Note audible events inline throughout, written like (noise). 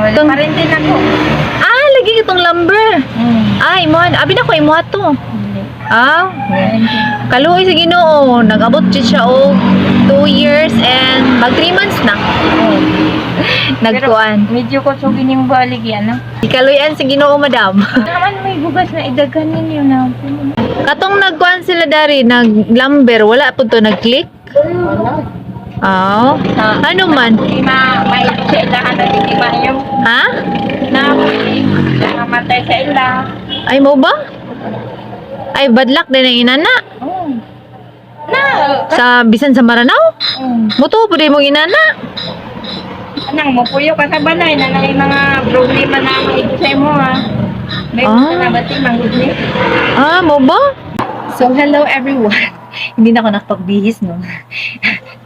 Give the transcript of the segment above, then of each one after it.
Wala Itong- pa rin din ako. Ah, lagi itong lumber. Hmm. Ay, mo, abi na ko imo to. Hindi. Ah, kaluoy sa Ginoo. Nag-abot siya og 2 years and mag 3 months na. Oh. (laughs) Nagkuan. Medyo ko sugin yung balik yan. ah. Ikaluyan sa Ginoo, madam. (laughs) Naman may bugas na idagan ninyo na. Katong nagkuan sila dari, nag-lumber, wala po to nag-click. Wala. Oh. Ano man? Hindi ma mailo sa ilahan na ba yung Ha? na nakamatay sa ila. Ay mo ba? Ay, bad luck din ang inana. Oh. Na. Sa bisan sa Maranao. Oh. Muto po din mong inana. Anang mo puyo ka sa balay na na yung mga problema na ang sa mo ha. May Ah. gusto na ba ti manggudli? Ah, mo ba? So, hello everyone. (laughs) Hindi na ako nakapagbihis, no?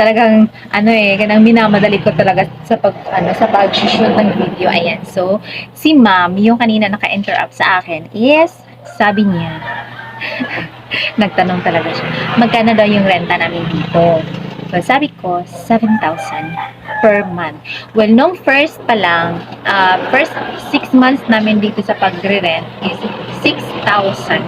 Talagang, ano eh, kanang minamadali ko talaga sa pag, ano, sa pag-shoot ng video. Ayan. So, si ma'am, yung kanina naka-interrupt sa akin, is, sabi niya, (laughs) nagtanong talaga siya, magkano daw yung renta namin dito? So, sabi ko, 7,000 per month. Well, nung first pa lang, uh, first 6 months namin dito sa pagre-rent is 6,000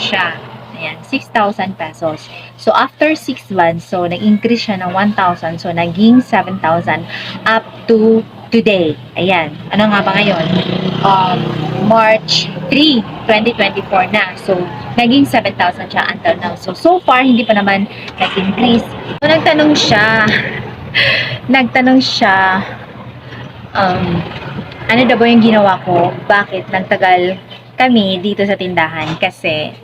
siya. Ayan, 6,000 pesos. So, after 6 months, so, nag-increase siya ng 1,000. So, naging 7,000 up to today. Ayan. Ano nga ba ngayon? Um, March 3, 2024 na. So, naging 7,000 siya until now. So, so far, hindi pa naman nag-increase. So, nagtanong siya, (laughs) nagtanong siya, um, ano daw yung ginawa ko? Bakit nagtagal kami dito sa tindahan? Kasi,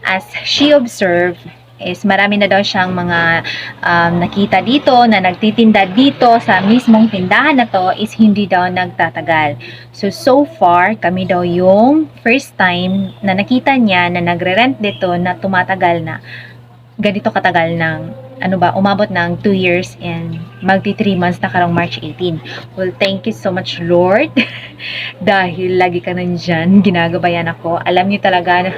as she observed, is marami na daw siyang mga um, nakita dito na nagtitinda dito sa mismong tindahan na to is hindi daw nagtatagal. So, so far, kami daw yung first time na nakita niya na nagre-rent dito na tumatagal na ganito katagal ng ano ba, umabot ng 2 years and magti 3 months na karong March 18. Well, thank you so much, Lord. (laughs) Dahil lagi ka nandyan, ginagabayan ako. Alam niyo talaga,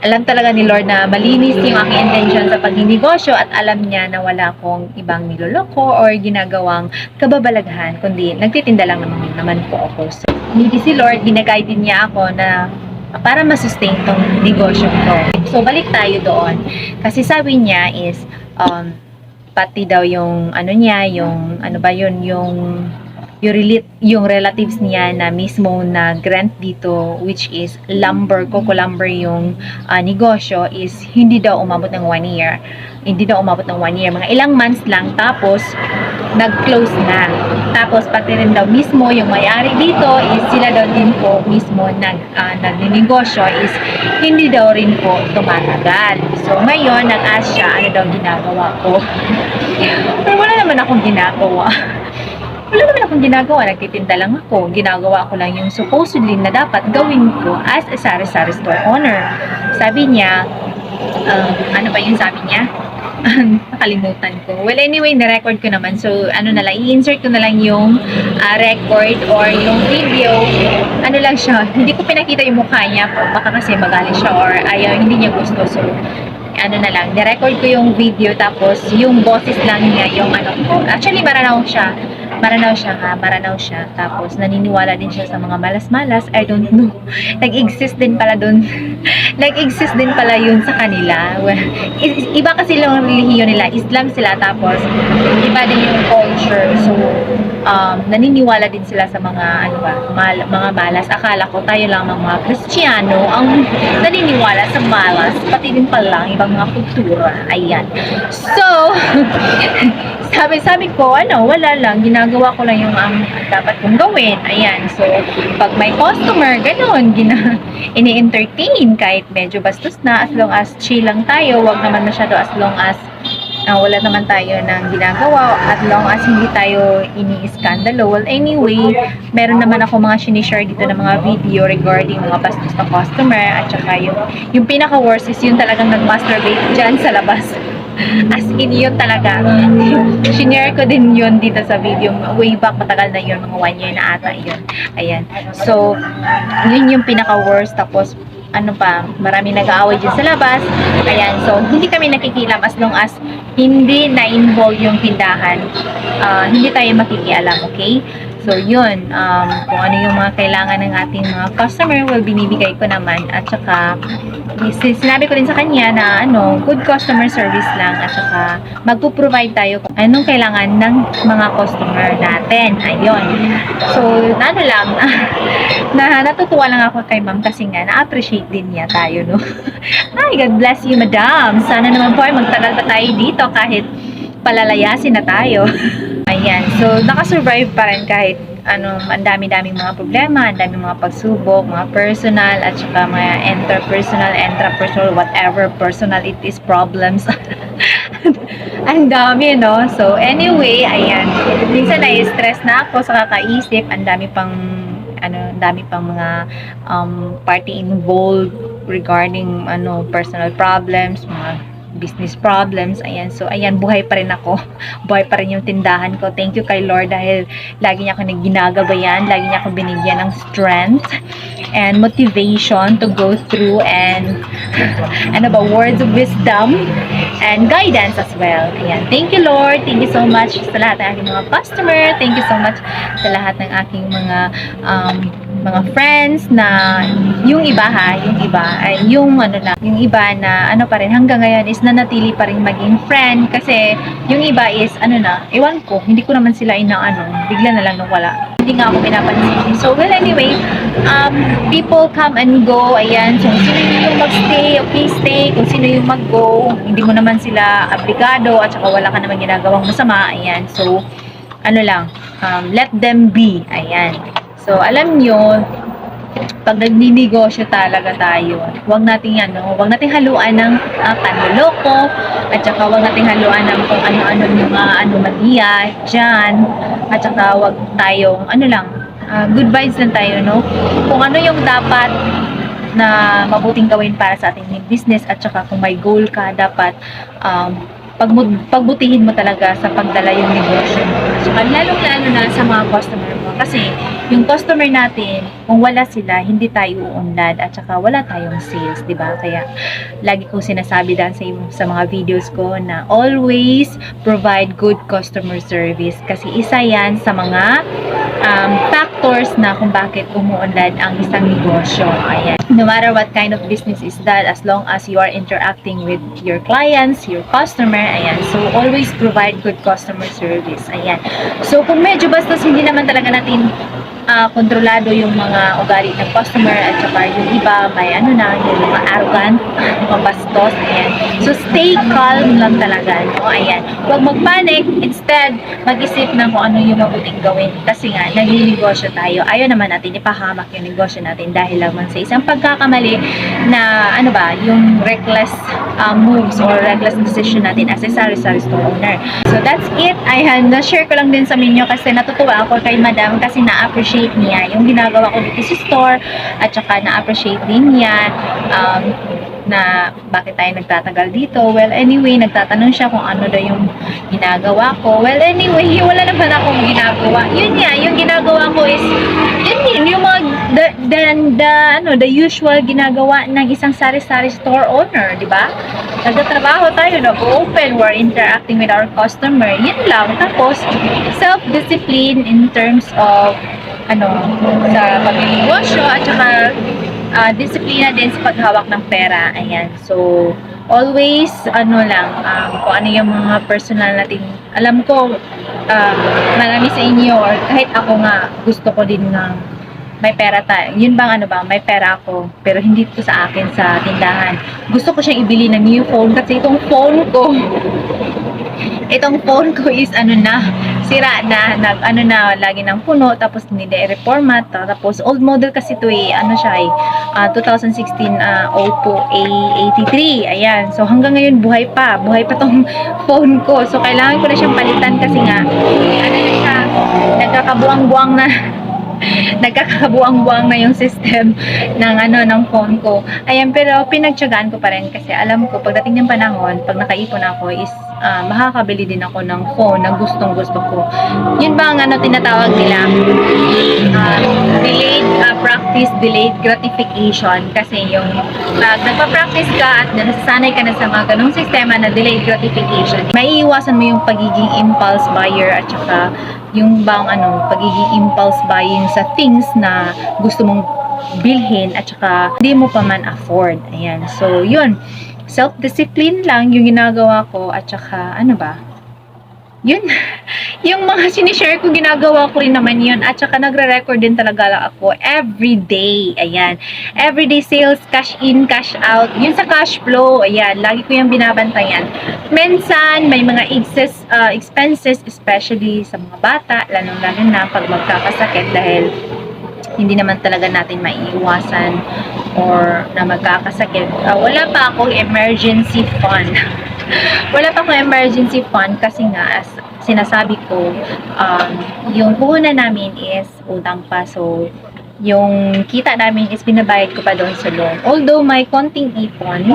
alam talaga ni Lord na malinis yung aking intention sa pagninegosyo at alam niya na wala akong ibang niloloko or ginagawang kababalaghan, kundi nagtitinda lang naman, naman po ako. So, hindi si Lord, ginaguide din niya ako na para masustain tong negosyo ko. So, balik tayo doon. Kasi sabi niya is, um, pati daw yung, ano niya, yung, ano ba yun, yung, yung, rela- yung relatives niya na mismo nag-rent dito, which is lumber, coco lumber yung ah, negosyo, is hindi daw umabot ng one year. Hindi daw umabot ng one year. Mga ilang months lang, tapos, nag-close na. Tapos pati rin daw mismo yung may-ari dito is sila daw din po mismo nag uh, nagninegosyo is hindi daw rin po tumatagal. So ngayon nag-ask siya ano daw ginagawa ko. Pero (laughs) wala naman akong ginagawa. Wala naman akong ginagawa, nagtitinda lang ako. Ginagawa ko lang yung supposedly na dapat gawin ko as a sari-sari store owner. Sabi niya, um, ano ba yung sabi niya? (laughs) nakalimutan ko. Well, anyway, na-record ko naman. So, ano na lang, i-insert ko na lang yung ah, record or yung video. Ano lang siya, hindi ko pinakita yung mukha niya. Baka kasi magaling siya or ayaw, hindi niya gusto. So, ano na lang, na-record ko yung video tapos yung boses lang niya, yung ano ko. Actually, maranaw siya. Maranaw siya nga, maranaw siya. Tapos, naniniwala din siya sa mga malas-malas. I don't know. (laughs) Nag-exist din pala dun. (laughs) Nag-exist din pala yun sa kanila. Well, iba kasi ang relihiyon nila. Islam sila. Tapos, iba din yung culture. So, um, naniniwala din sila sa mga, ano ba, mal- mga malas. Akala ko tayo lang ng mga Kristiyano ang (laughs) naniniwala sa malas. Pati din pala ang ibang mga kultura. Ayan. So, sabi-sabi ko, ano, wala lang. Ginagawa ko lang yung ang dapat kong gawin. Ayan. So, pag may customer, ganun, gina, (laughs) ini-entertain kahit medyo bastos na as long as chill lang tayo. Wag naman masyado as long as ah, wala naman tayo ng ginagawa at long as hindi tayo ini-skandalo. Well, anyway, meron naman ako mga sinishare dito ng mga video regarding mga bastos na customer at saka yung, yung pinaka-worst is yung talagang nag-masturbate dyan sa labas. (laughs) As in, yun talaga. (laughs) Sinare ko din yun dito sa video. Way back, matagal na yun. Mga one year na ata yun. Ayan. So, yun yung pinaka-worst. Tapos, ano pa, marami nag-aaway dyan sa labas. Ayan, so hindi kami nakikilam as long as hindi na-involve yung tindahan. Ah, hindi tayo makikialam, okay? So, yun. Um, kung ano yung mga kailangan ng ating mga customer, well, binibigay ko naman. At saka, sin- sinabi ko rin sa kanya na, ano, good customer service lang. At saka, magpo-provide tayo kung anong kailangan ng mga customer natin. Ayun. So, ano lang, (laughs) na natutuwa lang ako kay ma'am kasi nga, na-appreciate din niya tayo, no? (laughs) Ay, God bless you, madam. Sana naman po ay magtagal pa tayo dito kahit palalayasin na tayo. (laughs) Ayan. So, nakasurvive pa rin kahit ano, ang dami-daming mga problema, ang daming mga pagsubok, mga personal, at saka mga interpersonal, intrapersonal, whatever personal it is, problems. (laughs) ang dami, no? So, anyway, ayan. Minsan na-stress na ako sa kakaisip. Ang dami pang, ano, ang dami pang mga um, party involved regarding, ano, personal problems, mga business problems. Ayan. So, ayan, buhay pa rin ako. (laughs) buhay pa rin yung tindahan ko. Thank you kay Lord dahil lagi niya ako nagginagabayan. Lagi niya ako binigyan ng strength and motivation to go through and (laughs) ano ba, words of wisdom and guidance as well. Ayan. Thank you, Lord. Thank you so much sa lahat ng aking mga customer. Thank you so much sa lahat ng aking mga um, mga friends na yung iba ha, yung iba ay yung ano na, yung iba na ano pa rin hanggang ngayon is nanatili pa rin maging friend kasi yung iba is ano na, ewan ko, hindi ko naman sila inaano, bigla na lang nung wala. Hindi nga ako pinapansin. So well anyway, um, people come and go, ayan, so kung sino yung magstay, okay stay, kung sino yung mag-go, hindi mo naman sila aplikado at saka wala ka naman ginagawang masama, ayan, so ano lang, um, let them be, ayan. So, alam nyo, pag nagninegosyo talaga tayo, huwag nating ano, huwag nating haluan ng uh, panloloko, at saka huwag nating haluan ng kung ano-ano yung mga anomalya dyan, at saka huwag tayong, ano lang, ah, good vibes lang tayo, no? Kung ano yung dapat na mabuting gawin para sa ating business at saka kung may goal ka, dapat um, pagbutihin mo talaga sa pagdala yung negosyo saka lalong-lalo na sa mga customer mo. Kasi yung customer natin, kung wala sila, hindi tayo uunlad at saka wala tayong sales, di ba? Kaya lagi kong sinasabi dahil sa, sa mga videos ko na always provide good customer service kasi isa yan sa mga um, factors na kung bakit umuunlad ang isang negosyo. Ayan. No matter what kind of business is that, as long as you are interacting with your clients, your customer, ayan. So, always provide good customer service. Ayan. So, kung medyo bastos hindi naman talaga natin ah, kontrolado yung mga ugali ng customer at saka yung iba may ano na, yung mga arrogant, mga bastos, ayan. So, stay calm lang talaga, no? Ayan. Huwag magpanic, instead, mag-isip ng kung ano yung mabuting gawin. Kasi nga, nagninegosyo tayo. Ayaw naman natin ipahamak yung negosyo natin dahil lamang sa isang pagkakamali na, ano ba, yung reckless uh, moves or reckless decision natin as a sari-sari store owner. So, that's it. Ayan, na-share ko lang din sa inyo kasi natutuwa ako kay madam kasi na-appreciate niya yung ginagawa ko dito sa store at saka na-appreciate din niya um, na bakit tayo nagtatagal dito. Well, anyway, nagtatanong siya kung ano daw yung ginagawa ko. Well, anyway, wala naman akong ginagawa. Yun nga, yung ginagawa ko is, yun yun, yung mga, the, the, the, ano, the usual ginagawa ng isang sari-sari store owner, di ba? Nagtatrabaho tayo, nag-open, we're interacting with our customer, yun lang. Tapos, self-discipline in terms of, ano, sa pag-negosyo, at saka, uh, disiplina din sa paghawak ng pera. Ayan. So, always, ano lang, um, kung ano yung mga personal nating, alam ko, um, marami sa inyo, or kahit ako nga, gusto ko din ng may pera tayo. Yun bang ano ba, may pera ako, pero hindi ito sa akin sa tindahan. Gusto ko siyang ibili ng new phone kasi itong phone ko, (laughs) itong phone ko is ano na, sira na, nag, ano na, lagi ng puno, tapos hindi reformat, tapos old model kasi ito eh, ano siya eh, ah, 2016 ah, Oppo A83, ayan, so hanggang ngayon buhay pa, buhay pa tong (laughs) phone ko, so kailangan ko na siyang palitan kasi nga, ano na siya, nagkakabuang-buang na, (laughs) nagkakabuang-buang na yung system ng ano ng phone ko. Ayan, pero pinagtyagaan ko pa rin kasi alam ko pagdating ng panahon, pag nakaipon ako is ah, makakabili din ako ng phone na gustong gusto ko. Yun ba ang ano tinatawag nila? Ah, delayed ah, practice, delayed gratification kasi yung pag nagpa-practice ka at nasasanay ka na sa mga ganong sistema na delayed gratification, may iwasan mo yung pagiging impulse buyer at saka yung bang ano, pagiging impulse buying sa things na gusto mong bilhin at saka hindi mo pa man afford. Ayan. So, yun. Self-discipline lang yung ginagawa ko at saka ano ba? Yun. yung mga sinishare ko, ginagawa ko rin naman yun. At saka nagre-record din talaga ako every day. Ayan. Everyday sales, cash in, cash out. Yun sa cash flow. Ayan. Lagi ko yung binabantayan. Minsan, may mga excess, uh, expenses, especially sa mga bata, lalong-lalo na pag magkakasakit dahil hindi naman talaga natin maiiwasan or na magkakasakit. Uh, wala pa akong emergency fund. (laughs) (laughs) wala pa akong emergency fund kasi nga as sinasabi ko um, yung puhunan namin is utang pa so yung kita namin is binabayad ko pa doon sa loan. Although may konting ipon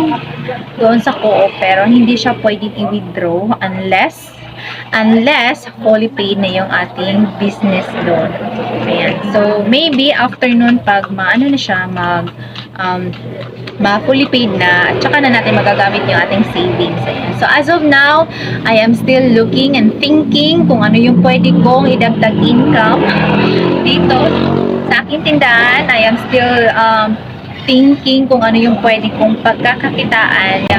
doon sa co pero hindi siya pwedeng i-withdraw unless unless fully paid na yung ating business loan. Ayan. So, maybe after nun, pag maano na siya, mag um, ma-fully paid na, at saka na natin magagamit yung ating savings. So, as of now, I am still looking and thinking kung ano yung pwede kong idagdag income dito sa aking tindahan. I am still um, thinking kung ano yung pwede kong pagkakakitaan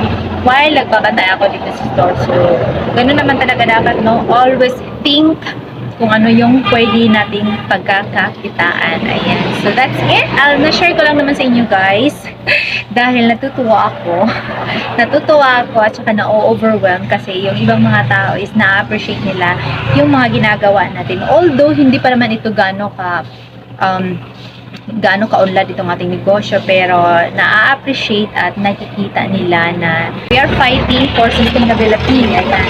while nagbabantay ako dito sa store. So, ganun naman talaga dapat, no? Always think kung ano yung pwede nating pagkakakitaan. Ayan. So, that's it. I'll na-share ko lang naman sa inyo, guys. (laughs) Dahil natutuwa ako. (laughs) natutuwa ako at saka na-overwhelm kasi yung ibang mga tao is na-appreciate nila yung mga ginagawa natin. Although, hindi pa naman ito gano'n ka um, gaano kaunlad itong ating negosyo pero na-appreciate at nakikita nila na we are fighting for sustainability. Ayan.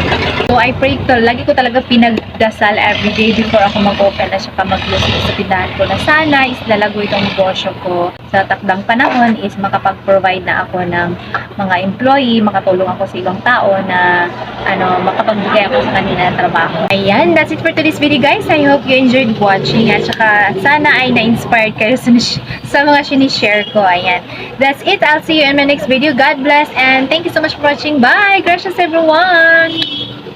So I pray to, lagi ko talaga pinagdasal every day before ako mag-open at saka mag-close sa tindahan ko na sana is lalago itong negosyo ko sa takdang panahon is makapag-provide na ako ng mga employee, makatulong ako sa ibang tao na ano, makapagbigay ako sa kanila ng trabaho. Ayan, that's it for today's video guys. I hope you enjoyed watching at saka sana ay na-inspired kayo sa mga sinishare ko. Ayan. That's it. I'll see you in my next video. God bless and thank you so much for watching. Bye! Gracias everyone!